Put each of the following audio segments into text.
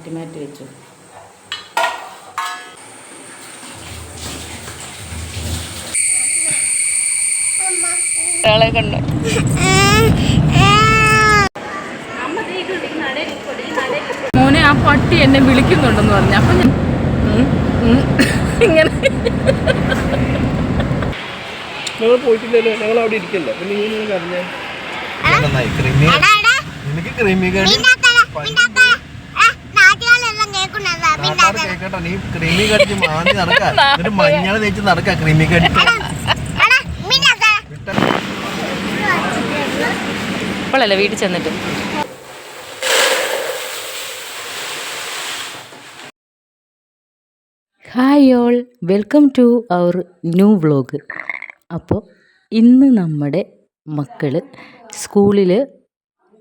മാറ്റി മാറ്റി വെച്ചു. ഒരാളെ കണ്ടു മോനെ ആ പട്ടി എന്നെ വിളിക്കുന്നുണ്ടെന്ന് പറഞ്ഞു. അപ്പൊ ഞാൻ ഇങ്ങനെ ഞങ്ങൾ പോയിട്ടില്ലല്ലോ. ഞങ്ങൾ അവിടെ ഇരിക്കല്ലോ. പിന്നെ ഇങ്ങനെ കരഞ്ഞേ. നന്നായി. ക്രിമി എനിക്ക് ക്രിമി കടി? നാട്ടുകാർ കേക്കട്ടോ നീ ക്രിമി കടിച്ച് മാന്തി നടക്ക. എന്നിട്ട് മഞ്ഞൾ തേച്ച് നടക്ക ക്രിമി കടിച്ച് ഇപ്പോഴല്ലേ വീട്ടിൽ ചെന്നിട്ട്? Hi all welcome to our new vlog അപ്പോൾ ഇന്ന് നമ്മുടെ മക്കൾ സ്കൂളിൽ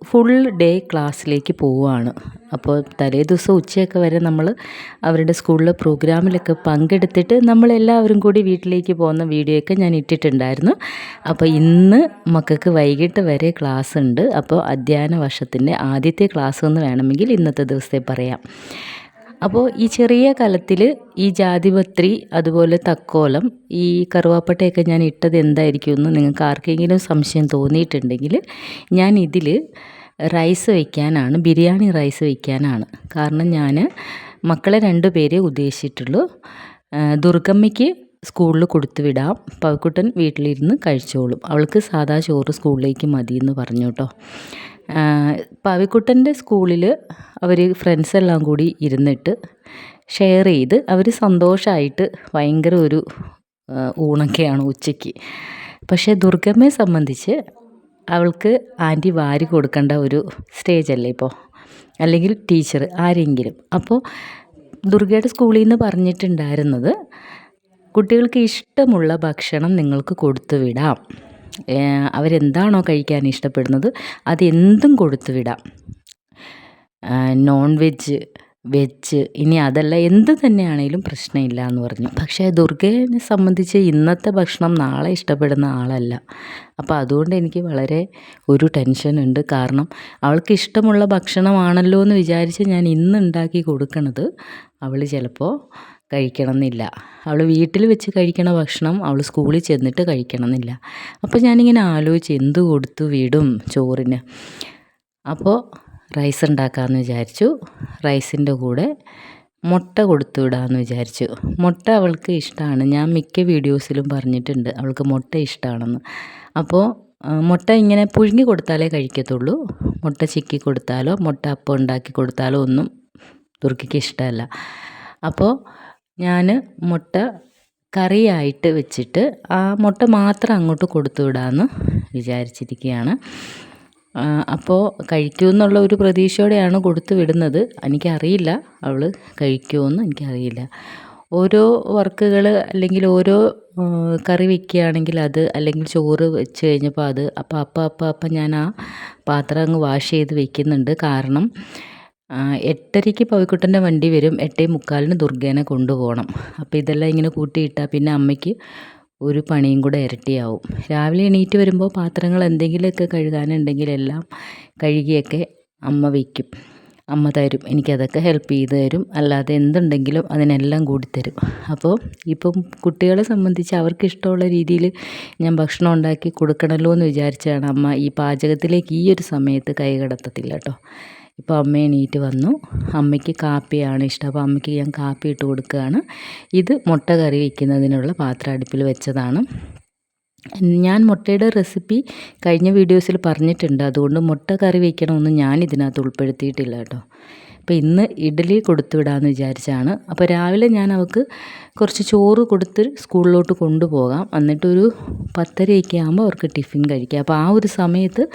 ഫുൾ ഡേ ക്ലാസ്സിലേക്ക് പോവുകയാണ്. അപ്പോൾ തലേ ദിവസം ഉച്ചയൊക്കെ വരെ നമ്മൾ അവരുടെ സ്കൂളിലെ പ്രോഗ്രാമിലൊക്കെ പങ്കെടുത്തിട്ട് നമ്മളെല്ലാവരും കൂടി വീട്ടിലേക്ക് പോകുന്ന വീഡിയോയൊക്കെ ഞാൻ ഇട്ടിട്ടുണ്ടായിരുന്നു. അപ്പോൾ ഇന്ന് മക്കൾക്ക് വൈകിട്ട് വരെ ക്ലാസ് ഉണ്ട്. അപ്പോൾ അധ്യയന വർഷത്തിന്റെ ആദ്യത്തെ ക്ലാസ് എന്ന് വേണമെങ്കിൽ ഇന്നത്തെ ദിവസത്തെ പറയാം. അപ്പോൾ ഈ ചെറിയ കലത്തിൽ ഈ ജാതിപത്രി അതുപോലെ തക്കോലം ഈ കറുവാപ്പട്ടയൊക്കെ ഞാൻ ഇട്ടത് എന്തായിരിക്കും എന്ന് നിങ്ങൾക്ക് ആർക്കെങ്കിലും സംശയം തോന്നിയിട്ടുണ്ടെങ്കിൽ ഞാൻ ഇതിൽ റൈസ് വയ്ക്കാനാണ് ബിരിയാണി റൈസ് വയ്ക്കാനാണ് കാരണം ഞാൻ മക്കളെ രണ്ട് പേരെ ഉദ്ദേശിച്ചിട്ടുള്ളൂ. ദുർഗമ്മയ്ക്ക് സ്കൂളിൽ കൊടുത്തു വിടാം. പവക്കുട്ടൻ വീട്ടിലിരുന്ന് കഴിച്ചോളും. അവൾക്ക് സാദാ ചോറ് സ്കൂളിലേക്ക് മതിയെന്ന് പറഞ്ഞു കേട്ടോ പവിക്കുട്ടന്റെ സ്കൂളിൽ അവർ ഫ്രണ്ട്സ് എല്ലാം കൂടി ഇരുന്നിട്ട് ഷെയർ ചെയ്ത് അവർ സന്തോഷമായിട്ട് ഭയങ്കര ഒരു ഊണൊക്കെയാണ് ഉച്ചയ്ക്ക്. പക്ഷേ ദുർഗമ്മയെ സംബന്ധിച്ച് അവൾക്ക് ആന്റി വാരി കൊടുക്കേണ്ട ഒരു സ്റ്റേജ് അല്ലേ ഇപ്പോൾ? അല്ലെങ്കിൽ ടീച്ചർ ആരെങ്കിലും. അപ്പോൾ ദുർഗയുടെ സ്കൂളിൽ നിന്ന് പറഞ്ഞിട്ടുണ്ടായിരുന്നത് കുട്ടികൾക്ക് ഇഷ്ടമുള്ള ഭക്ഷണം നിങ്ങൾക്ക് കൊടുത്തു വിടാം. അവരെന്താണോ കഴിക്കാൻ ഇഷ്ടപ്പെടുന്നത് അതെന്തും കൊടുത്തു വിടാം. നോൺ വെജ് വെച്ച് ഇനി അതല്ല എന്ത് തന്നെയാണേലും പ്രശ്നമില്ല എന്ന് പറഞ്ഞു. പക്ഷേ ദുർഗയെ സംബന്ധിച്ച് ഇന്നത്തെ ഭക്ഷണം നാളെ ഇഷ്ടപ്പെടുന്ന ആളല്ല. അപ്പോൾ അതുകൊണ്ട് എനിക്ക് വളരെ ഒരു ടെൻഷൻ ഉണ്ട് കാരണം അവൾക്ക് ഇഷ്ടമുള്ള ഭക്ഷണമാണല്ലോ എന്ന് വിചാരിച്ച് ഞാൻ ഇന്ന് ഉണ്ടാക്കി കൊടുക്കണത്. അവൾ ചിലപ്പോൾ കഴിക്കണം എന്നില്ല അവൾ വീട്ടിൽ വെച്ച് കഴിക്കണ ഭക്ഷണം അവൾ സ്കൂളിൽ ചെന്നിട്ട് കഴിക്കണം എന്നില്ല അപ്പോൾ ഞാനിങ്ങനെ ആലോചിച്ച് എന്ത് കൊടുത്തു വീടും ചോറിന്? അപ്പോൾ റൈസ് ഉണ്ടാക്കാമെന്ന് വിചാരിച്ചു. റൈസിന്റെ കൂടെ മുട്ട കൊടുത്തു വിടാമെന്ന് വിചാരിച്ചു. മുട്ട അവൾക്ക് ഇഷ്ടമാണ് ഞാൻ മിക്ക വീഡിയോസിലും പറഞ്ഞിട്ടുണ്ട് അവൾക്ക് മുട്ട ഇഷ്ടമാണെന്ന് അപ്പോൾ മുട്ട ഇങ്ങനെ പുഴുങ്ങി കൊടുത്താലേ കഴിക്കത്തുള്ളൂ. മുട്ട ചിക്കി കൊടുത്താലോ മുട്ട അപ്പം ഉണ്ടാക്കി കൊടുത്താലോ ഒന്നും തുർക്കിക്ക് ഇഷ്ടമല്ല. അപ്പോൾ ഞാൻ മുട്ട കറിയായിട്ട് വെച്ചിട്ട് ആ മുട്ട മാത്രം അങ്ങോട്ട് കൊടുത്തു വിടാമെന്ന് വിചാരിച്ചിരിക്കുകയാണ് അപ്പോൾ കഴിക്കുമെന്നുള്ള ഒരു പ്രതീക്ഷയോടെയാണ് കൊടുത്തു വിടുന്നത്. എനിക്കറിയില്ല അവൾ കഴിക്കുമെന്ന് എനിക്കറിയില്ല. ഓരോ വർക്കുകൾ അല്ലെങ്കിൽ ഓരോ കറി വെക്കുകയാണെങ്കിൽ അത് അല്ലെങ്കിൽ ചോറ് വെച്ച് കഴിഞ്ഞപ്പോൾ അത് അപ്പോൾ അപ്പം അപ്പം അപ്പം ഞാൻ ആ പാത്രം അങ്ങ് വാഷ് ചെയ്ത് വെക്കുന്നുണ്ട്. കാരണം എട്ടരയ്ക്ക് പവിക്കുട്ടന്റെ വണ്ടി വരും. എട്ടേ മുക്കാലിന് ദുർഗേനെ കൊണ്ടുപോകണം. അപ്പോൾ ഇതെല്ലാം ഇങ്ങനെ കൂട്ടിയിട്ടാൽ പിന്നെ അമ്മയ്ക്ക് ഒരു പണിയും കൂടെ ഇരട്ടിയാവും. രാവിലെ എണീറ്റ് വരുമ്പോൾ പാത്രങ്ങൾ എന്തെങ്കിലുമൊക്കെ കഴുകാനുണ്ടെങ്കിൽ എല്ലാം കഴുകിയൊക്കെ അമ്മ വയ്ക്കും. അമ്മ തരും. എനിക്കതൊക്കെ ഹെൽപ്പ് ചെയ്ത് തരും. അല്ലാതെ എന്തുണ്ടെങ്കിലും അതിനെല്ലാം കൂടി തരും അപ്പോൾ ഇപ്പം കുട്ടികളെ സംബന്ധിച്ച് അവർക്ക് ഇഷ്ടമുള്ള രീതിയിൽ ഞാൻ ഭക്ഷണം ഉണ്ടാക്കി കൊടുക്കണമല്ലോ എന്ന് വിചാരിച്ചാണ് അമ്മ ഈ പാചകത്തിലേക്ക് ഈ ഒരു സമയത്ത് കൈ കടത്തത്തില്ല കേട്ടോ. ഇപ്പോൾ അമ്മ എണീറ്റ് വന്നു. അമ്മയ്ക്ക് കാപ്പിയാണ് ഇഷ്ടം. അപ്പോൾ അമ്മയ്ക്ക് ഞാൻ കാപ്പി ഇട്ട് കൊടുക്കുകയാണ്. ഇത് മുട്ട കറി വയ്ക്കുന്നതിനുള്ള പാത്രം അടുപ്പിൽ വെച്ചതാണ്. ഞാൻ മുട്ടയുടെ റെസിപ്പി കഴിഞ്ഞ വീഡിയോസിൽ പറഞ്ഞിട്ടുണ്ട്. അതുകൊണ്ട് മുട്ട കറി വയ്ക്കണമെന്ന് ഞാൻ ഇതിനകത്ത് ഉൾപ്പെടുത്തിയിട്ടില്ല കേട്ടോ. അപ്പോൾ ഇന്ന് ഇഡ്ഡലി കൊടുത്തു വിടാമെന്ന് വിചാരിച്ചാണ്. അപ്പോൾ രാവിലെ ഞാൻ അവൾക്ക് കുറച്ച് ചോറ് കൊടുത്ത് സ്കൂളിലോട്ട് കൊണ്ടുപോകാം. എന്നിട്ടൊരു പത്തരയൊക്കെ ആകുമ്പോൾ അവർക്ക് ടിഫിൻ കഴിക്കാം. അപ്പോൾ ആ ഒരു സമയത്ത്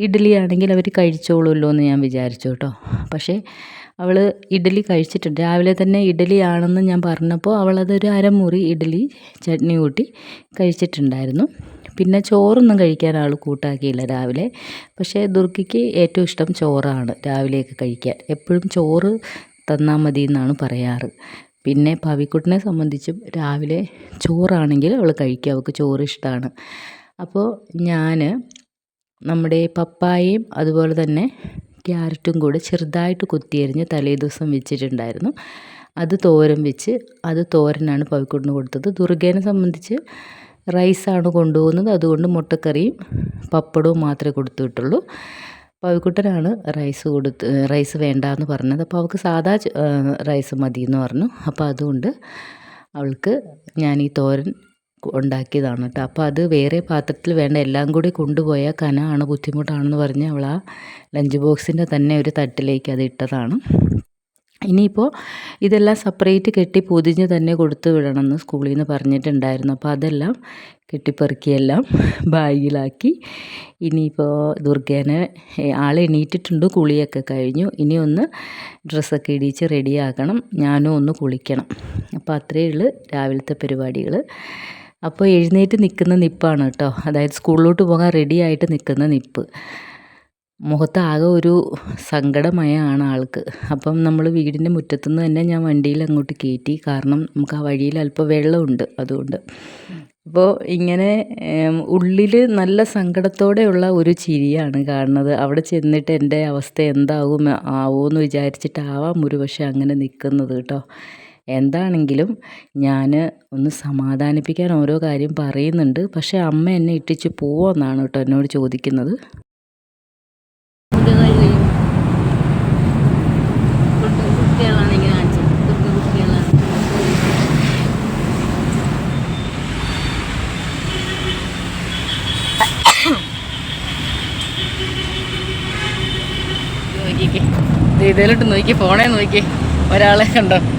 ഇഡ്ഡലി ആണെങ്കിൽ അവർ കഴിച്ചോളുമല്ലോ എന്ന് ഞാൻ വിചാരിച്ചു കേട്ടോ. പക്ഷേ അവൾ ഇഡ്ഡലി കഴിച്ചിട്ടുണ്ട്. രാവിലെ തന്നെ ഇഡ്ഡലി ആണെന്ന് ഞാൻ പറഞ്ഞപ്പോൾ അവളതൊരു അരമുറി ഇഡ്ഡലി ചട്നി കൂട്ടി കഴിച്ചിട്ടുണ്ടായിരുന്നു. പിന്നെ ചോറൊന്നും കഴിക്കാൻ ആൾ കൂട്ടാക്കിയില്ല രാവിലെ. പക്ഷേ ദുർഗയ്ക്ക് ഏറ്റവും ഇഷ്ടം ചോറാണ് രാവിലെയൊക്കെ കഴിക്കാൻ. എപ്പോഴും ചോറ് തന്നാൽ മതി എന്നാണ് പറയാറ്. പിന്നെ പവിക്കുട്ടിനെ സംബന്ധിച്ചും രാവിലെ ചോറാണെങ്കിൽ അവൾ കഴിക്കും. അവൾക്ക് ചോറ് ഇഷ്ടമാണ് അപ്പോൾ ഞാൻ നമ്മുടെ പപ്പായയും അതുപോലെ തന്നെ ക്യാരറ്റും കൂടെ ചെറുതായിട്ട് കൊത്തിയരിഞ്ഞ് തലേ ദിവസം വെച്ചിട്ടുണ്ടായിരുന്നു. അത് തോരൻ വെച്ച് അത് തോരനാണ് പവിക്കൊണ്ട് കൊടുത്തത്. ദുർഗേനെ സംബന്ധിച്ച് റൈസാണ് കൊണ്ടുപോകുന്നത്. അതുകൊണ്ട് മുട്ടക്കറിയും പപ്പടവും മാത്രമേ കൊടുത്തു വിട്ടുള്ളൂ പവിക്കുട്ടനാണ് റൈസ് കൊടുത്ത് റൈസ് വേണ്ട എന്ന് പറഞ്ഞത്. അപ്പോൾ അവൾക്ക് സാധാ റൈസ് മതി എന്ന് പറഞ്ഞു. അപ്പോൾ അതുകൊണ്ട് അവൾക്ക് ഞാൻ ഈ തോരൻ ഉണ്ടാക്കിയതാണ് കേട്ടോ അപ്പോൾ അത് വേറെ പാത്രത്തിൽ വേണ്ട എല്ലാം കൂടി കൊണ്ടുപോയാൽ കനമാണ് ബുദ്ധിമുട്ടാണെന്ന് പറഞ്ഞ് അവൾ ആ ലഞ്ച് ബോക്സിന്റെ തന്നെ ഒരു തട്ടിലേക്ക് അത് ഇട്ടതാണ്. ഇനിയിപ്പോൾ ഇതെല്ലാം സെപ്പറേറ്റ് കെട്ടി പൊതിഞ്ഞ് തന്നെ കൊടുത്തു വിടണമെന്ന് സ്കൂളിൽ നിന്ന് പറഞ്ഞിട്ടുണ്ടായിരുന്നു. അപ്പോൾ അതെല്ലാം കെട്ടിപ്പെറുക്കിയെല്ലാം ബാഗിലാക്കി. ഇനിയിപ്പോൾ ദുർഗേനെ ആൾ എണീറ്റിട്ടുണ്ട് കുളിയൊക്കെ കഴിഞ്ഞു. ഇനി ഒന്ന് ഡ്രസ്സൊക്കെ ഇടിച്ച് റെഡിയാക്കണം. ഞാനും ഒന്ന് കുളിക്കണം. അപ്പോൾ അത്രയേ ഉള്ളൂ രാവിലത്തെ പരിപാടികൾ അപ്പോൾ എഴുന്നേറ്റ് നിൽക്കുന്ന നിപ്പാണ് കേട്ടോ. അതായത് സ്കൂളിലോട്ട് പോകാൻ റെഡി ആയിട്ട് നിൽക്കുന്ന നിപ്പ്. മുഖത്താകെ ഒരു സങ്കടമയമാണ് ആൾക്ക്. അപ്പം നമ്മൾ വീടിന്റെ മുറ്റത്തുനിന്ന് തന്നെ ഞാൻ വണ്ടിയിൽ അങ്ങോട്ട് കയറ്റി. കാരണം നമുക്ക് ആ വഴിയിൽ അല്പം വെള്ളമുണ്ട് അതുകൊണ്ട്. അപ്പോൾ ഇങ്ങനെ ഉള്ളിൽ നല്ല സങ്കടത്തോടെയുള്ള ഒരു ചിരിയാണ് കാണുന്നത്. അവിടെ ചെന്നിട്ട് എന്റെ അവസ്ഥ എന്താകും ആവുമെന്ന് വിചാരിച്ചിട്ടാവാം ഒരു പക്ഷേ അങ്ങനെ നിൽക്കുന്നത് കേട്ടോ. എന്താണെങ്കിലും ഞാൻ ഒന്ന് സമാധാനിപ്പിക്കാൻ ഓരോ കാര്യം പറയുന്നുണ്ട്. പക്ഷേ അമ്മ എന്നെ ഇട്ടിച്ച് പോവോ എന്നാണ് കേട്ടോ എന്നോട് ചോദിക്കുന്നത്. ഇതിലോട്ട് നോക്കി ഫോണേ നോക്കി. ഒരാളെ കണ്ടോ?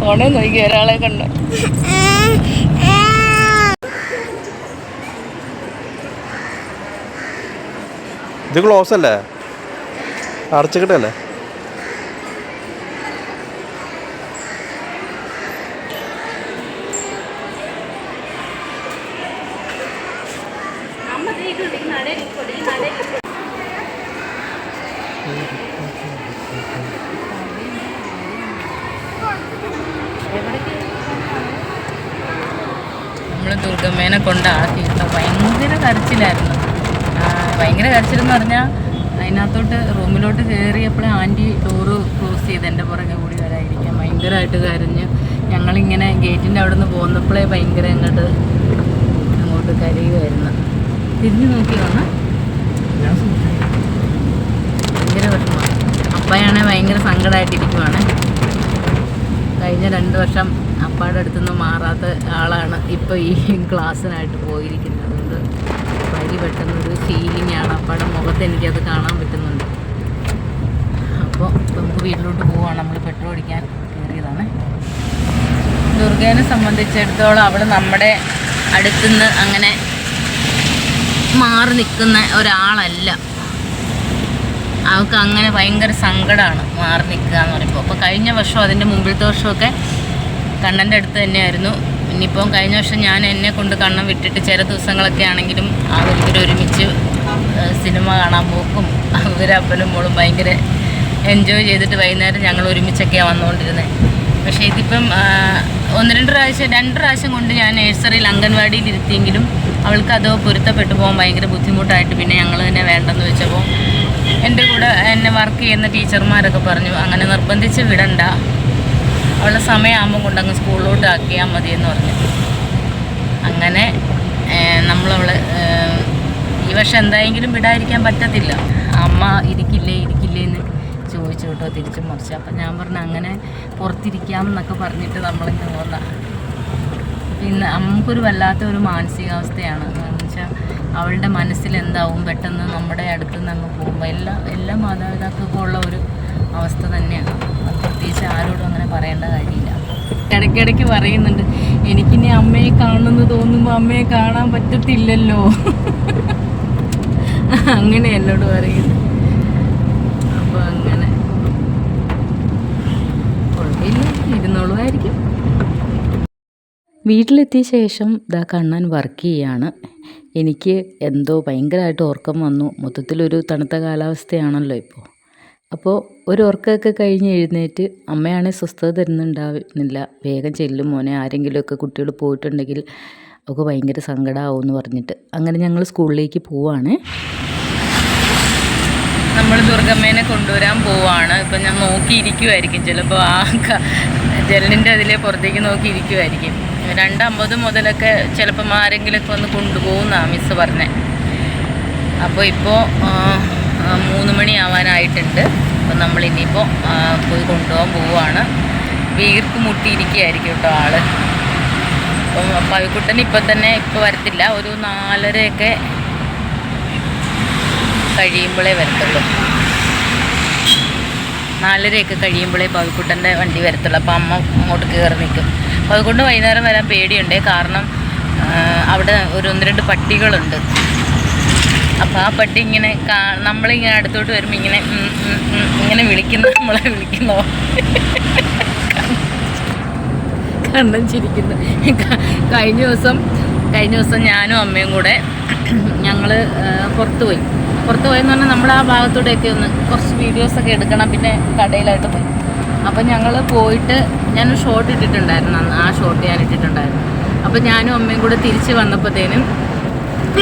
ഫോണേ നോക്കി ഒരാളെ കണ്ടു. ഇത് ക്ലോസ് അല്ലേ? അടച്ചിട്ടല്ലേ നമ്മൾ ദുർഗമ്മേനെ കൊണ്ടാക്കി. ഭയങ്കര കരച്ചിലായിരുന്നു. ഭയങ്കര കരച്ചിലെന്ന് പറഞ്ഞാൽ അതിനകത്തോട്ട് റൂമിലോട്ട് കയറിയപ്പോഴേ ആന്റി ഡോറ് ക്ലോസ് ചെയ്ത് എന്റെ പുറകെ കൂടി വരാതിരിക്കാൻ ഭയങ്കരമായിട്ട് കരഞ്ഞ് ഞങ്ങളിങ്ങനെ ഗേറ്റിന്റെ അവിടെ നിന്ന് പോന്നപ്പോഴേ ഭയങ്കര അങ്ങോട്ട് അങ്ങോട്ട് കരയുമായിരുന്നു തിരിഞ്ഞു നോക്കി വന്ന? ഭയങ്കര വിഷമമാണ് അപ്പയാണെ ഭയങ്കര സങ്കടമായിട്ടിരിക്കുവാണ് കഴിഞ്ഞ രണ്ട് വർഷം അപ്പാടെ അടുത്തുനിന്ന് മാറാത്ത ആളാണ് ഇപ്പോൾ ഈ ക്ലാസ്സിനായിട്ട് പോയിരിക്കുന്നത്. അതുകൊണ്ട് വഴി പെട്ടെന്നൊരു ഫീലിംഗ് ആണ്. അപ്പാടെ മുഖത്ത് എനിക്കത് കാണാൻ പറ്റുന്നുണ്ട്. അപ്പോൾ നമുക്ക് വീട്ടിലോട്ട് പോവാണ്. നമ്മൾ പെട്രോൾ അടിക്കാൻ കയറിയതാണ്. ദുർഗേനെ സംബന്ധിച്ചിടത്തോളം അവൾ നമ്മുടെ അടുത്തുനിന്ന് അങ്ങനെ മാറി നിൽക്കുന്ന ഒരാളല്ല. അവൾക്ക് അങ്ങനെ ഭയങ്കര സങ്കടമാണ് മാറി നിൽക്കുക എന്ന് പറയുമ്പോൾ. അപ്പോൾ കഴിഞ്ഞ വർഷം അതിന്റെ മുമ്പിലത്തെ വർഷമൊക്കെ കണ്ണന്റെ അടുത്ത് തന്നെയായിരുന്നു. ഇനിയിപ്പം കഴിഞ്ഞ വർഷം ഞാൻ എന്നെ കൊണ്ട് കണ്ണം വിട്ടിട്ട് ചില ദിവസങ്ങളൊക്കെ ആണെങ്കിലും അവർ ഒരുമിച്ച് സിനിമ കാണാൻ പോക്കും. അവരപ്പനും മോളും ഭയങ്കര എൻജോയ് ചെയ്തിട്ട് വൈകുന്നേരം ഞങ്ങൾ ഒരുമിച്ചൊക്കെയാണ് വന്നുകൊണ്ടിരുന്നത്. പക്ഷേ ഇതിപ്പം ഒന്ന് രണ്ട് പ്രാവശ്യം രണ്ട് പ്രാവശ്യം കൊണ്ട് ഞാൻ നേഴ്സറിയിൽ അംഗൻവാടിയിൽ ഇരുത്തിയെങ്കിലും അവൾക്ക് അതോ പൊരുത്തപ്പെട്ടു പോകാൻ ഭയങ്കര ബുദ്ധിമുട്ടായിട്ട് പിന്നെ ഞങ്ങൾ തന്നെ വേണ്ടെന്ന് വെച്ചപ്പോൾ എന്റെ കൂടെ എന്നെ വർക്ക് ചെയ്യുന്ന ടീച്ചർമാരൊക്കെ പറഞ്ഞു അങ്ങനെ നിർബന്ധിച്ച് വിടണ്ട. അവളുടെ സമയമാകുമ്പോൾ കൊണ്ടങ്ങ് സ്കൂളിലോട്ട് ആക്കിയാൽ മതി എന്ന് പറഞ്ഞു. അങ്ങനെ നമ്മളവളെ ഈ വർഷം എന്തായെങ്കിലും വിടാതിരിക്കാൻ പറ്റത്തില്ല. അമ്മ ഇരിക്കില്ലേ ഇരിക്കില്ലേ എന്ന് ചോദിച്ചു കേട്ടോ തിരിച്ചു മറിച്ച്. അപ്പം ഞാൻ പറഞ്ഞു അങ്ങനെ പുറത്തിരിക്കാം എന്നൊക്കെ പറഞ്ഞിട്ട് നമ്മളിങ്ങനെ പോന്ന പിന്നെ നമുക്കൊരു വല്ലാത്തൊരു മാനസികാവസ്ഥയാണ്. എന്ന് വെച്ചാൽ അവളുടെ മനസ്സിൽ എന്താവും പെട്ടെന്ന് നമ്മുടെ അടുത്ത് നിന്ന് അങ്ങ് പോകുമ്പോൾ എല്ലാ എല്ലാ മാതാപിതാക്കൾക്കും ഉള്ള ഒരു അവസ്ഥ തന്നെയാണ്. പ്രത്യേകിച്ച് ആരോടും അങ്ങനെ പറയേണ്ട കാര്യമില്ല. ഇടയ്ക്കിടയ്ക്ക് പറയുന്നുണ്ട് എനിക്കിനി അമ്മയെ കാണുമെന്ന് തോന്നുമ്പോൾ അമ്മയെ കാണാൻ പറ്റത്തില്ലല്ലോ. അങ്ങനെ എന്നോട് പറയുന്നു. അപ്പോൾ അങ്ങനെ. കുഴപ്പമില്ല ഇരുന്നോളുമായിരിക്കും. വീട്ടിലെത്തിയ ശേഷം ദാ കണ്ണൻ വർക്ക് ചെയ്യാണ്. എനിക്ക് എന്തോ ഭയങ്കരമായിട്ട് ഉറക്കം വന്നു. മൊത്തത്തിലൊരു തണുത്ത കാലാവസ്ഥയാണല്ലോ ഇപ്പോൾ അപ്പോൾ ഒരു ഉറക്കമൊക്കെ കഴിഞ്ഞ് എഴുന്നേറ്റ് അമ്മയാണെങ്കിൽ സ്വസ്ഥത തരുന്നുണ്ടാവുന്നില്ല. വേഗം ചെല്ലും മോനെ. ആരെങ്കിലുമൊക്കെ കുട്ടികൾ പോയിട്ടുണ്ടെങ്കിൽ അവൾക്ക് ഭയങ്കര സങ്കടമാവും എന്ന് പറഞ്ഞിട്ട്. അങ്ങനെ ഞങ്ങൾ സ്കൂളിലേക്ക് പോവാണ്. നമ്മൾ ദുർഗമ്മേനെ കൊണ്ടുവരാൻ പോവാണ്. ഇപ്പം ഞാൻ നോക്കിയിരിക്കുമായിരിക്കും ചിലപ്പോൾ ആ ജനലിന്റെ അതിലെ പുറത്തേക്ക് നോക്കിയിരിക്കുമായിരിക്കും രണ്ടമ്പത് മുതലൊക്കെ ചിലപ്പം ആരെങ്കിലുമൊക്കെ വന്ന് കൊണ്ടുപോകുന്നാ മിസ് പറഞ്ഞത് അപ്പോൾ ഇപ്പോൾ മൂന്ന് മണി ആവാനായിട്ടുണ്ട്. അപ്പോൾ നമ്മൾ ഇനിയിപ്പോൾ പോയി കൊണ്ടുപോകാൻ പോവുകയാണ് വീർക്ക് മുട്ടിയിരിക്കുകയായിരിക്കും കേട്ടോ ആൾ. അപ്പം പവിക്കുട്ടൻ ഇപ്പം തന്നെ ഇപ്പോൾ വരത്തില്ല. ഒരു നാലരയൊക്കെ കഴിയുമ്പോഴേ വരത്തുള്ളൂ. നാലരയൊക്കെ കഴിയുമ്പോഴേ പവിക്കുട്ടന്റെ വണ്ടി വരത്തുള്ളൂ. അപ്പം അമ്മ അങ്ങോട്ട് കയറി നിൽക്കും. പവിക്കുട്ടൻ വൈകുന്നേരം വരാൻ പേടിയുണ്ട്. കാരണം അവിടെ ഒരു ഒന്ന് രണ്ട് പട്ടികളുണ്ട്. അപ്പോൾ ആ പട്ടി ഇങ്ങനെ കാ നമ്മളിങ്ങനെ അടുത്തോട്ട് വരുമ്പോൾ ഇങ്ങനെ ഇങ്ങനെ വിളിക്കുന്ന നമ്മളെ വിളിക്കുന്നോ കണ്ണൻ ചിരിക്കുന്നു. കഴിഞ്ഞ ദിവസം കഴിഞ്ഞ ദിവസം ഞാനും അമ്മയും കൂടെ ഞങ്ങൾ പുറത്തു പോയി പുറത്ത് പോയെന്ന് പറഞ്ഞാൽ നമ്മൾ ആ ഭാഗത്തൂടെയൊക്കെ ഒന്ന് കുറച്ച് വീഡിയോസൊക്കെ എടുക്കണം പിന്നെ കടയിലായിട്ട് പോയി. അപ്പം ഞങ്ങൾ പോയിട്ട് ഞാനൊരു ഷോട്ട് ഇട്ടിട്ടുണ്ടായിരുന്നു അന്ന്. ആ ഷോട്ട് ഞാൻ ഇട്ടിട്ടുണ്ടായിരുന്നു. അപ്പം ഞാനും അമ്മയും കൂടെ തിരിച്ച് വന്നപ്പോഴത്തേനും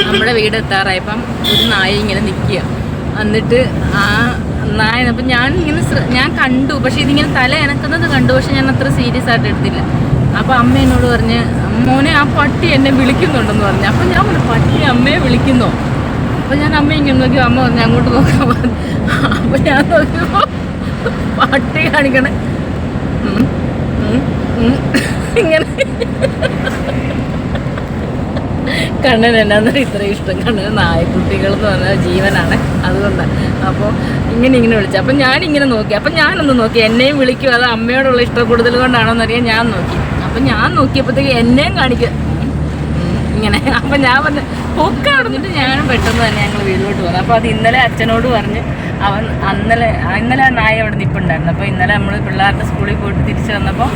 നമ്മുടെ വീട് എത്താറായപ്പം ഒരു നായ ഇങ്ങനെ നിൽക്കുക. എന്നിട്ട് ആ നായ അപ്പം ഞാൻ ഇങ്ങനെ ഞാൻ കണ്ടു. പക്ഷേ ഇതിങ്ങനെ തല എനക്കുന്നത് കണ്ടു. പക്ഷെ ഞാൻ അത്ര സീരിയസ് ആയിട്ട് എടുത്തില്ല. അപ്പം അമ്മ എന്നോട് പറഞ്ഞ് മോനെ ആ പട്ടി എന്നെ വിളിക്കുന്നുണ്ടെന്ന് പറഞ്ഞു. അപ്പം ഞാൻ പറഞ്ഞു പട്ടി അമ്മയെ വിളിക്കുന്നോ? അപ്പം ഞാൻ അമ്മ ഇങ്ങനെ നോക്കി അമ്മ പറഞ്ഞു അങ്ങോട്ട് നോക്കാൻ പറഞ്ഞു അപ്പൊ ഞാൻ നോക്കിയപ്പോൾ പട്ടി കാണിക്കണേ. ഇങ്ങനെ. കണ്ണൻ എന്നാന്ന് ഇത്രയും ഇഷ്ടം കണ്ണൻ നായക്കുട്ടികൾ എന്ന് പറഞ്ഞാൽ ജീവനാണ്. അതുകൊണ്ടാണ് അപ്പോൾ ഇങ്ങനെ ഇങ്ങനെ വിളിച്ചു. അപ്പം ഞാനിങ്ങനെ നോക്കി. അപ്പം ഞാനൊന്ന് നോക്കി. എന്നെയും വിളിക്കും. അത് അമ്മയോടുള്ള ഇഷ്ടം കൂടുതൽ കൊണ്ടാണോ എന്നറിയാൻ ഞാൻ നോക്കി. അപ്പം ഞാൻ നോക്കിയപ്പോഴത്തേക്ക് എന്നെയും കാണിക്കുക ഇങ്ങനെ. അപ്പം ഞാൻ പറഞ്ഞു പൊക്കെ അടഞ്ഞിട്ട് ഞാനും പെട്ടെന്ന് തന്നെ ഞങ്ങൾ വീട്ടിലോട്ട് പോകുന്നത് അപ്പോൾ അത് ഇന്നലെ അച്ഛനോട് പറഞ്ഞ് അവൻ അന്നലെ ഇന്നലെ നായ അവിടെ നിൽപ്പുണ്ടായിരുന്നു അപ്പോൾ ഇന്നലെ നമ്മൾ പിള്ളേരുടെ സ്കൂളിൽ പോയിട്ട് തിരിച്ചു വന്നപ്പോൾ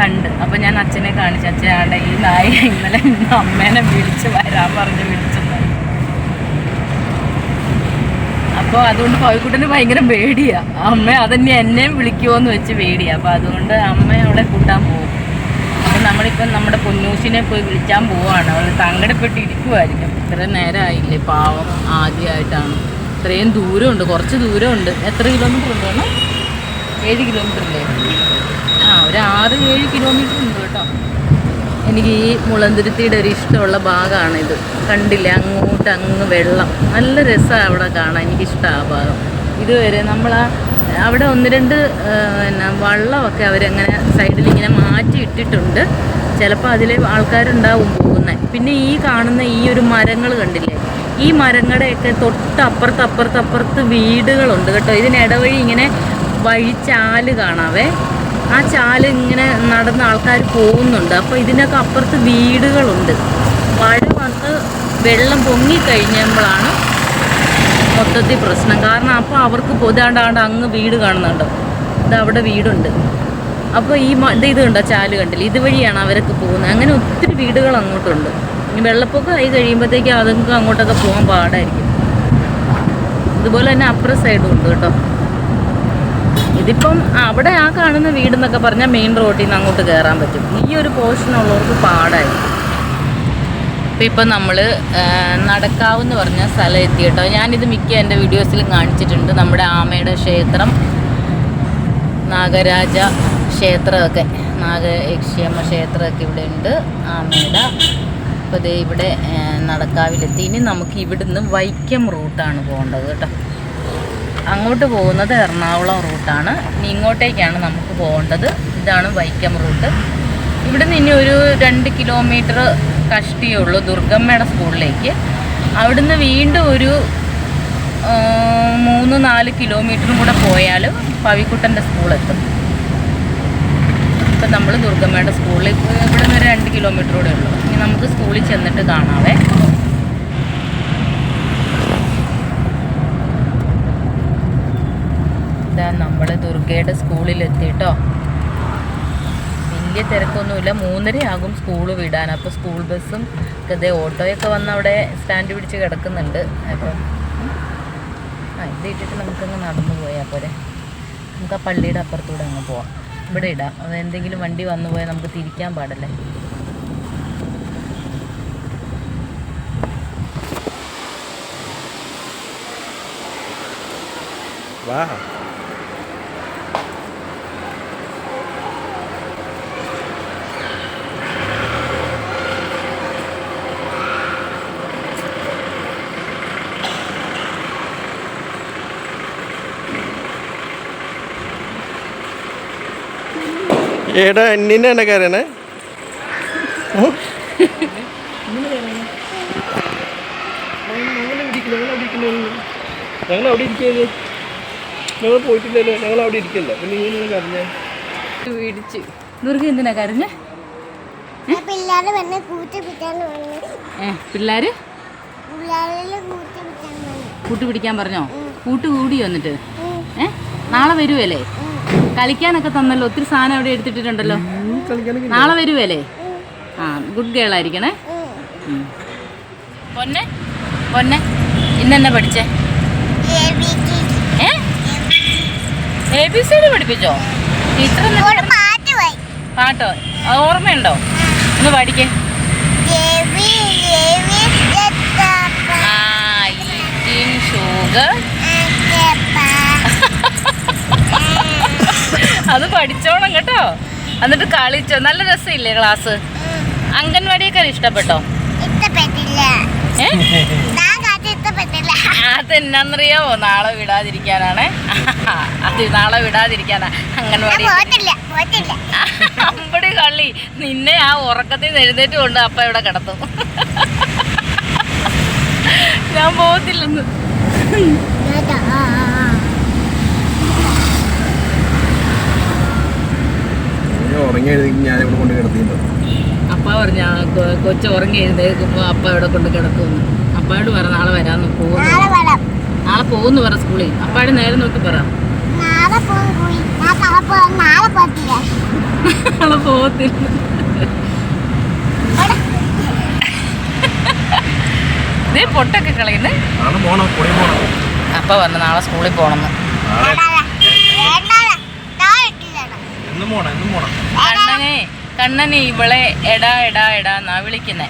കണ്ട്. അപ്പോൾ ഞാൻ അച്ഛനെ കാണിച്ചു. അച്ഛനാണ്ട് ഈ നായ ഇന്നലെ അമ്മേനെ വിളിച്ച് വരാൻ പറഞ്ഞ് വിളിച്ചെന്ന് അപ്പോൾ അതുകൊണ്ട് കോഴിക്കുട്ടന് ഭയങ്കര പേടിയാ. അമ്മ അതന്നെ എന്നെയും വിളിക്കുമോന്ന് വെച്ച് പേടിയാ. അപ്പോൾ അതുകൊണ്ട് അമ്മ അവിടെ കൂട്ടാൻ പോകും നമ്മളിപ്പം നമ്മുടെ പൊന്നൂസിനെ പോയി വിളിക്കാൻ പോവാണ് അവൾ സങ്കടപ്പെട്ട് ഇരിക്കുമായിരിക്കും ഇത്ര നേരമായില്ലേ പാവം ആദ്യമായിട്ടാണ് ഇത്രയും ദൂരമുണ്ട്. കുറച്ച് ദൂരമുണ്ട്. എത്ര കിലോമീറ്റർ ഉണ്ട് വേണം ഏഴ് കിലോമീറ്റർ അല്ലേ ആ ഒരു ആറ് ഏഴ് കിലോമീറ്റർ ഉണ്ട് കേട്ടോ. എനിക്ക് ഈ മുളന്തിരുത്തിയുടെ ഒരു ഇഷ്ടമുള്ള ഭാഗമാണിത്. കണ്ടില്ല? അങ്ങോട്ട് അങ്ങ് വെള്ളം. നല്ല രസമാണ് അവിടെ കാണാൻ. എനിക്കിഷ്ടമാണ് ആ ഭാഗം. ഇതുവരെ നമ്മൾ ആ അവിടെ ഒന്ന് രണ്ട് പിന്നെ വള്ളമൊക്കെ അവരങ്ങനെ സൈഡിൽ ഇങ്ങനെ മാറ്റി ഇട്ടിട്ടുണ്ട്. ചിലപ്പോൾ അതിൽ ആൾക്കാരുണ്ടാവും പോകുന്നത് പിന്നെ ഈ കാണുന്ന ഈ ഒരു മരങ്ങൾ കണ്ടില്ലേ? ഈ മരങ്ങളുടെയൊക്കെ തൊട്ടപ്പുറത്ത് അപ്പുറത്ത് അപ്പുറത്ത് വീടുകളുണ്ട് കേട്ടോ. ഇതിനിടവഴി ഇങ്ങനെ വഴിച്ചാൽ കാണാവേ. ആ ചാൽ ഇങ്ങനെ നടന്ന ആൾക്കാർ പോകുന്നുണ്ട്. അപ്പോൾ ഇതിനൊക്കെ അപ്പുറത്ത് വീടുകളുണ്ട്. മഴ വന്ന് വെള്ളം പൊങ്ങിക്കഴിഞ്ഞപ്പോഴാണ് മൊത്തത്തിൽ പ്രശ്നം. കാരണം അപ്പോൾ അവർക്ക് പൊതാണ്ടാണ്ട് അങ്ങ് വീട് കാണുന്നുണ്ട്. ഇത് അവിടെ വീടുണ്ട്. അപ്പോൾ ഈ ഇത് ഇത് കണ്ടോ? ചാൽ കണ്ടില്ല? ഇതുവഴിയാണ് അവരൊക്കെ പോകുന്നത്. അങ്ങനെ ഒത്തിരി വീടുകൾ അങ്ങോട്ടുണ്ട്. ഇനി വെള്ളപ്പൊക്കം ആയി കഴിയുമ്പോഴത്തേക്കും അതൊക്കെ അങ്ങോട്ടൊക്കെ പോകാൻ പാടായിരിക്കും. ഇതുപോലെ തന്നെ അപ്പുറ സൈഡും ഉണ്ട് കേട്ടോ. ഇതിപ്പം അവിടെ ആ കാണുന്ന വീടെന്നൊക്കെ പറഞ്ഞാൽ മെയിൻ റോഡിൽ നിന്ന് അങ്ങോട്ട് കയറാൻ പറ്റും. ഈ ഒരു പോർഷൻ ഉള്ളവർക്ക് പാടായി അപ്പം ഇപ്പം നമ്മൾ നടക്കാവെന്ന് പറഞ്ഞ സ്ഥലം എത്തി കേട്ടോ. ഞാനിത് മിക്ക എന്റെ വീഡിയോസിലും കാണിച്ചിട്ടുണ്ട്. നമ്മുടെ ആമയുടെ ക്ഷേത്രം നാഗരാജ ക്ഷേത്രമൊക്കെ. നാഗയക്ഷിയമ്മ ക്ഷേത്രമൊക്കെ ഇവിടെ ഉണ്ട് ആമയുടെ. അപ്പോൾ ദേ ഇവിടെ നടക്കാവിലെത്തി. ഇനി നമുക്ക് ഇവിടുന്ന് വൈക്കം റൂട്ടാണ് പോകേണ്ടത് കേട്ടോ. അങ്ങോട്ട് പോകുന്നത് എറണാകുളം റൂട്ടാണ്. ഇനി ഇങ്ങോട്ടേക്കാണ് നമുക്ക് പോകേണ്ടത്. ഇതാണ് വൈക്കം റൂട്ട്. ഇവിടുന്ന് ഇനി ഒരു രണ്ട് കിലോമീറ്റർ കഷ്ടിയേ ഉള്ളൂ ദുർഗമ്മയുടെ സ്കൂളിലേക്ക്. അവിടുന്ന് വീണ്ടും ഒരു മൂന്ന് നാല് കിലോമീറ്ററും കൂടെ പോയാൽ പവിക്കുട്ടന്റെ സ്കൂളെത്തും. ഇപ്പം നമ്മൾ ദുർഗമ്മയുടെ സ്കൂളിൽ ഇവിടെ നിന്ന് ഒരു രണ്ട് കിലോമീറ്റർ കൂടെ ഉള്ളൂ. ഇനി നമുക്ക് സ്കൂളിൽ ചെന്നിട്ട് കാണാവേ. ഇതാ നമ്മൾ ദുർഗയുടെ സ്കൂളിലെത്തി കേട്ടോ. വലിയ തിരക്കൊന്നുമില്ല. മൂന്നരയാകും സ്കൂൾ വിടാൻ. അപ്പോൾ സ്കൂൾ ബസ്സും ഇതേ ഓട്ടോയൊക്കെ വന്ന് അവിടെ സ്റ്റാൻഡ് പിടിച്ച് കിടക്കുന്നുണ്ട്. അപ്പോൾ ആ ഇത് ഇട്ടിട്ട് നമുക്കങ്ങ് നടന്നു പോയാൽ പോരെ. നമുക്ക് ആ പള്ളിയുടെ അപ്പുറത്തൂടെ അങ്ങ് പോവാം. ഇവിടെ ഇടാം. അത് എന്തെങ്കിലും വണ്ടി വന്നു പോയാൽ നമുക്ക് തിരിക്കാൻ പാടല്ലേ? വാ. ഏടാ നിന്നെ കയറണേ ഞങ്ങൾ അവിടെ ഇരിക്കുന്നത് ഞങ്ങൾ പോയിട്ടില്ലല്ലോ ഞങ്ങൾ അവിടെ ഇരിക്കല്ലോ? പിന്നെ ഇങ്ങനെ കരഞ്ഞേ. വീടിച്ച് ദുർഗ എന്തിനാ കരഞ്ഞ? പിള്ളേര് വന്ന് കൂട്ടി പിറ്റാന്ന് പറഞ്ഞു ഏ പിള്ളേര്? പിള്ളേരിൽ കൂട്ടി പിറ്റാന്ന് പറഞ്ഞു കൂട്ട് പിടിക്കാൻ പറഞ്ഞോ? കൂട്ടുകൂടി വന്നിട്ട്? ഏ? നാളെ വരുവല്ലേ? കളിക്കാനൊക്കെ തന്നല്ലോ. ഒത്തിരി സാധനം അവിടെ എടുത്തിട്ടുണ്ടല്ലോ കളിക്കാനൊക്കെ നാളെ വരുവല്ലേ ആ ഗുഡ് ഗേൾ ആയിരിക്കണേ. പൊന്നെ? പൊന്നെ? ഇന്നെന്നെ പഠിച്ചേ? എ ബി സി ഡി പഠിപ്പിച്ചോ? ടീച്ചർ പാട്ടോ അത് ഓർമ്മയുണ്ടോ? ഒന്ന് പഠിക്കേ ഷുഗർ അത് പഠിച്ചോണം കേട്ടോ. എന്നിട്ട് കളിച്ചോ. നല്ല രസമില്ലേ ക്ലാസ് അംഗൻവാടിയൊക്കെ ഇഷ്ടപ്പെട്ടോ? അതെന്നാന്നറിയാവോ നാളെ വിടാതിരിക്കാനാണ്. അത് നാളെ വിടാതിരിക്കാനാ. അംഗൻവാടി. അമ്പടി കള്ളി. നിന്നെ ആ ഉറക്കത്തിൽ എഴുന്നേറ്റ് കൊണ്ട് അപ്പ ഇവിടെ കിടത്തും ഞാൻ പോകത്തില്ലെന്ന്. ഉറങ്ങി എഴുതി ഞാൻ ഇവിടെ കൊണ്ട് കിടത്തിയിട്ടുണ്ടോ. അപ്പ പറഞ്ഞ കൊച്ചു ഉറങ്ങി എഴുന്നേൽക്കുമ്പോൾ അപ്പ ഇവിടെ കൊണ്ട് കിടക്കുമെന്ന് അപ്പായോട് പറ നാളെ വരാന്ന് പോകുന്നു. നാളെ വരാം. നാളെ പോകുന്നു പറ സ്കൂളിൽ. അപ്പായോട് നേരെ നോക്കി പറ. നാളെ പോകും ഞാൻ നാളെ പോകാൻ നാളെ പോകത്തില്ല. ഇതേ പൊട്ടൊക്കെ കളയുന്നേ. അപ്പ പറഞ്ഞു നാളെ സ്കൂളിൽ പോകണമെന്ന് നാളെ വേണ്ടാ നാളെ ഇട്ടില്ല എന്നും പോണം എന്നും പോണം കണ്ണനെ കണ്ണനെ ഇവളെ എടാ എടാ എടാ എന്നാ വിളിക്കുന്നേ.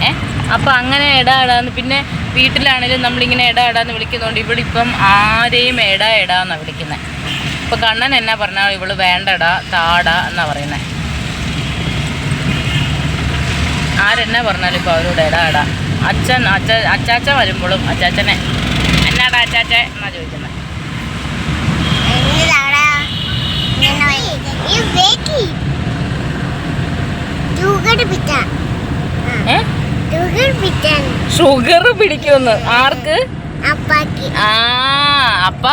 ഏ? അപ്പൊ അങ്ങനെ എടാ എടാന്ന് പിന്നെ വീട്ടിലാണെങ്കിലും നമ്മളിങ്ങനെ എടാ എടാന്ന് വിളിക്കുന്നതുകൊണ്ട് ഇവളിപ്പം ആരെയും എടാ എടാ എന്നാ വിളിക്കുന്നത് ഇപ്പൊ കണ്ണൻ എന്നാ പറഞ്ഞാൽ ഇവൾ വേണ്ടടാ താടാ എന്നാ പറയുന്നേ. ആരെന്നാ പറഞ്ഞാലും ഇപ്പൊ അവരോട് എടാ എടാ. അച്ഛൻ അച്ഛ അച്ചാച്ച വരുമ്പോഴും അച്ചാച്ചനെ എന്നാടാ അച്ചാച്ച? എന്നാ ചോദിക്കുന്നത് എന്തിനാടാ ഇങ്ങനെ ഈ വേക്കി ഷുഗർ പിറ്റാൻ ഏ? ഷുഗർ പിടിക്കുമെന്ന്. ആർക്ക്? അപ്പാക്ക്. ആ അപ്പ.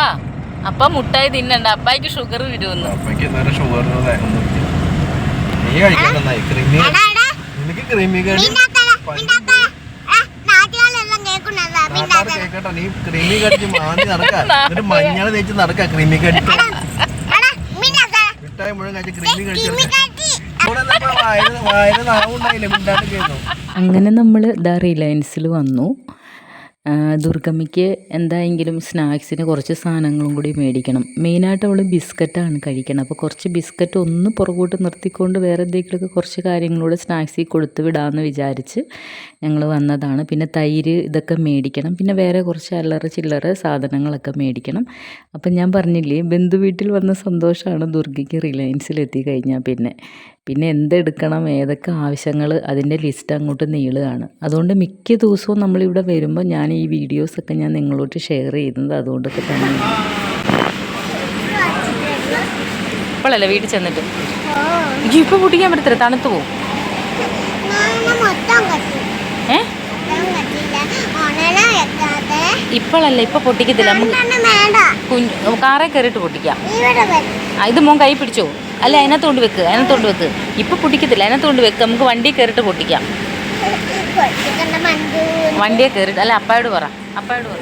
അപ്പ മുട്ടായി തിന്നണ്ട. അപ്പായിക്ക് ഷുഗർ അപ്പയ്ക്ക് എന്തായാലും ഷുഗർ നീ കഴിക്കണ്ടെന്നായി ക്രിമി എടാ എടാ. നിനക്ക് ക്രിമി കടി മിണ്ടാത്തട മിണ്ടാത്തട. ആ നാട്ടുകാരെല്ലാം കേൾക്കുന്നതാ നാട്ടാർ മിണ്ടാത്തട. കേക്കട്ടെ നീ ക്രിമി കടിച്ച് മാന്തി നടക്ക. എന്നിട്ട് മഞ്ഞൾ തേച്ച് നടക്ക ക്രിമി കടിച്ച് മിഠായി മുഴുവൻ കഴിച്ച് ക്രിമി അങ്ങനെ നമ്മൾ ദ റിലയൻസിൽ വന്നു. ദുർഗമ്മയ്ക്ക് എന്തായെങ്കിലും സ്നാക്സിന് കുറച്ച് സാധനങ്ങളും കൂടി മേടിക്കണം. മെയിനായിട്ട് അവൾ ബിസ്ക്കറ്റാണ് കഴിക്കണം അപ്പോൾ കുറച്ച് ബിസ്ക്കറ്റ് ഒന്ന് പുറകോട്ട് നിർത്തിക്കൊണ്ട് വേറെ എന്തെങ്കിലുമൊക്കെ കുറച്ച് കാര്യങ്ങളോട് സ്നാക്സിൽ കൊടുത്ത് വിടാമെന്ന് വിചാരിച്ച് ഞങ്ങൾ വന്നതാണ്. പിന്നെ തൈര് ഇതൊക്കെ മേടിക്കണം. പിന്നെ വേറെ കുറച്ച് അല്ലറ ചില്ലറ സാധനങ്ങളൊക്കെ മേടിക്കണം. അപ്പം ഞാൻ പറഞ്ഞില്ലേ ബന്ധു വീട്ടിൽ വന്ന സന്തോഷമാണ് ദുർഗയ്ക്ക് റിലയൻസിലെത്തി കഴിഞ്ഞാൽ പിന്നെ. പിന്നെ എന്തെടുക്കണം ഏതൊക്കെ ആവശ്യങ്ങൾ അതിന്റെ ലിസ്റ്റ് അങ്ങോട്ട് നീളുകയാണ്. അതുകൊണ്ട് മിക്ക ദിവസവും നമ്മളിവിടെ വരുമ്പോൾ ഞാൻ ഈ വീഡിയോസൊക്കെ ഞാൻ നിങ്ങളോട്ട് ഷെയർ ചെയ്യുന്നത് അതുകൊണ്ടൊക്കെ തന്നെ. ഇപ്പോഴല്ലേ വീട്ടിൽ ചെന്നിട്ട്? ഇപ്പോൾ പൊട്ടിക്കാൻ പറ്റത്തില്ല തണുത്ത് പോകും ഞാൻ മൊത്തം കത്തി ഏ മൊത്തം കത്തില്ല ഉണല വെക്കാതെ ഇപ്പോഴല്ല ഇപ്പൊ പൊട്ടിക്കത്തില്ല. കുഞ്ഞു കാറെ കയറിയിട്ട് പൊട്ടിക്കാം. ഇത് മോൻ കൈ പിടിച്ചോ? അല്ല അതിനകത്ത് കൊണ്ട് വെക്ക് അതിനകത്ത് കൊണ്ട് വെക്ക്. ഇപ്പൊ പൊട്ടിക്കത്തില്ല അതിനകത്ത് കൊണ്ട് വെക്ക്. നമുക്ക് വണ്ടി കയറിയിട്ട് പൊട്ടിക്കാം. വണ്ടിയെ കയറിട്ട് അല്ല അപ്പായോട് പറ. അപ്പായോട് പറ.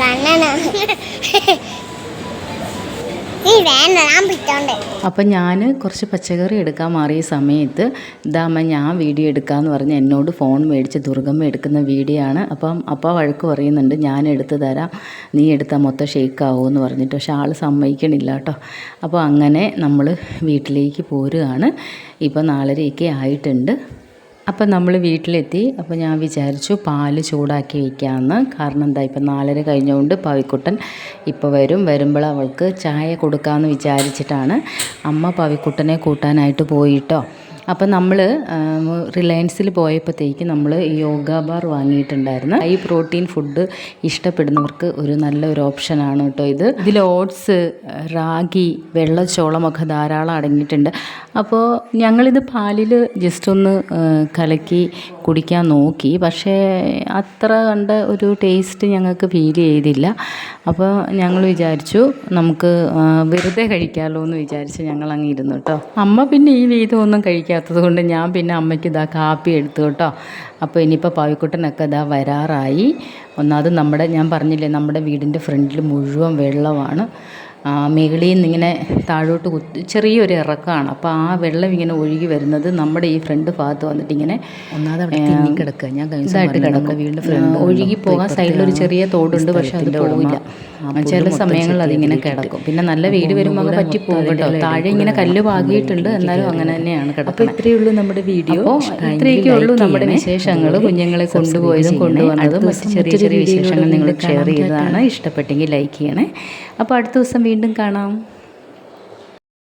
കണ്ണന ഈ വേണ്ട ഞാൻ പിറ്റോണ്ടേ അപ്പം ഞാൻ കുറച്ച് പച്ചക്കറി എടുക്കാൻ മാറിയ സമയത്ത് ഇതാമ്മ ഞാൻ വീഡിയോ എടുക്കാന്ന് പറഞ്ഞ് എന്നോട് ഫോൺ മേടിച്ച് ദുർഗമ്മ എടുക്കുന്ന വീഡിയോ ആണ്. അപ്പം അപ്പ വഴക്ക് പറയുന്നുണ്ട് ഞാൻ എടുത്തു തരാം. നീ എടുത്താൽ മൊത്തം ഷേക്ക് എന്ന് പറഞ്ഞിട്ട്. പക്ഷെ ആൾ സമ്മതിക്കണില്ല കേട്ടോ. അപ്പോൾ അങ്ങനെ നമ്മൾ വീട്ടിലേക്ക് പോരുകയാണ് ഇപ്പോൾ നാലരയൊക്കെ ആയിട്ടുണ്ട്. അപ്പം നമ്മൾ വീട്ടിലെത്തി. അപ്പോൾ ഞാൻ വിചാരിച്ചു പാൽ ചൂടാക്കി വയ്ക്കാമെന്ന് കാരണം എന്താ ഇപ്പം നാലര കഴിഞ്ഞുകൊണ്ട് പവിക്കുട്ടൻ ഇപ്പോൾ വരും. വരുമ്പോൾ അവൾക്ക് ചായ കൊടുക്കാമെന്ന് വിചാരിച്ചിട്ടാണ്. അമ്മ പവിക്കുട്ടനെ കൂട്ടാനായിട്ട് പോയിട്ടോ. അപ്പം നമ്മൾ റിലയൻസിൽ പോയപ്പോഴത്തേക്ക് നമ്മൾ യോഗ ബാർ വാങ്ങിയിട്ടുണ്ടായിരുന്നു. ഹൈ പ്രോട്ടീൻ ഫുഡ് ഇഷ്ടപ്പെടുന്നവർക്ക് ഒരു നല്ലൊരു ഓപ്ഷനാണ് കേട്ടോ ഇത്. ഇതിൽ ഓട്സ് റാഗി വെള്ളച്ചോളമൊക്കെ ധാരാളം അടങ്ങിയിട്ടുണ്ട്. അപ്പോൾ ഞങ്ങളിത് പാലിൽ ജസ്റ്റ് ഒന്ന് കലക്കി കുടിക്കാൻ നോക്കി. പക്ഷേ അത്ര കണ്ട ഒരു ടേസ്റ്റ് ഞങ്ങൾക്ക് ഫീൽ ചെയ്തില്ല. അപ്പോൾ ഞങ്ങൾ വിചാരിച്ചു നമുക്ക് വെറുതെ കഴിക്കാമല്ലോ എന്ന് വിചാരിച്ച് ഞങ്ങൾ അങ്ങ് ഇരുന്നു കേട്ടോ. അമ്മ പിന്നെ ഈ വീതമൊന്നും കഴിക്കാത്തത് കൊണ്ട് ഞാൻ പിന്നെ അമ്മയ്ക്ക് ഇതാ കാപ്പി എടുത്തു കേട്ടോ. അപ്പോൾ ഇനിയിപ്പോൾ പാവിക്കുട്ടനൊക്കെ ഇതാ വരാറായി. ഒന്നാമത് നമ്മുടെ ഞാൻ പറഞ്ഞില്ലേ നമ്മുടെ വീടിന്റെ ഫ്രണ്ടിൽ മുഴുവൻ വെള്ളമാണ്. മുകളിൽ നിന്ന് ഇങ്ങനെ താഴോട്ട് കുത്തി ചെറിയൊരു ഇറക്കമാണ് അപ്പോൾ ആ വെള്ളം ഇങ്ങനെ ഒഴുകി വരുന്നത് നമ്മുടെ ഈ ഫ്രണ്ട് ഭാഗത്ത് വന്നിട്ട് ഇങ്ങനെ കിടക്കുക ഞാൻ ഇതായിട്ട് കിടക്കും. വീടിന്റെ ഫ്രണ്ട് ഒഴുകി പോകാൻ സൈഡിലൊരു ചെറിയ തോടുണ്ട് പക്ഷെ അത് പോകില്ല ചില സമയങ്ങളിൽ അതിങ്ങനെ കിടക്കും. പിന്നെ നല്ല വീട് വരുമ്പോൾ പറ്റി പോകും കേട്ടോ താഴെ ഇങ്ങനെ കല്ല് പാകിയിട്ടുണ്ട്. എന്നാലും അങ്ങനെ തന്നെയാണ് കിടക്കുന്നത് ഇത്രയേ ഉള്ളൂ നമ്മുടെ വീഡിയോ. ഇത്രയൊക്കെ ഉള്ളൂ നമ്മുടെ വിശേഷങ്ങൾ കുഞ്ഞുങ്ങളെ കൊണ്ടുപോയതും കൊണ്ടുവന്നതും മറ്റ് ചെറിയ ചെറിയ വിശേഷങ്ങൾ നിങ്ങൾ ഷെയർ ചെയ്തതാണ്. ഇഷ്ടപ്പെട്ടെങ്കിൽ ലൈക്ക് ചെയ്യണേ. അപ്പോൾ അടുത്ത ദിവസം വീണ്ടും കാണാം.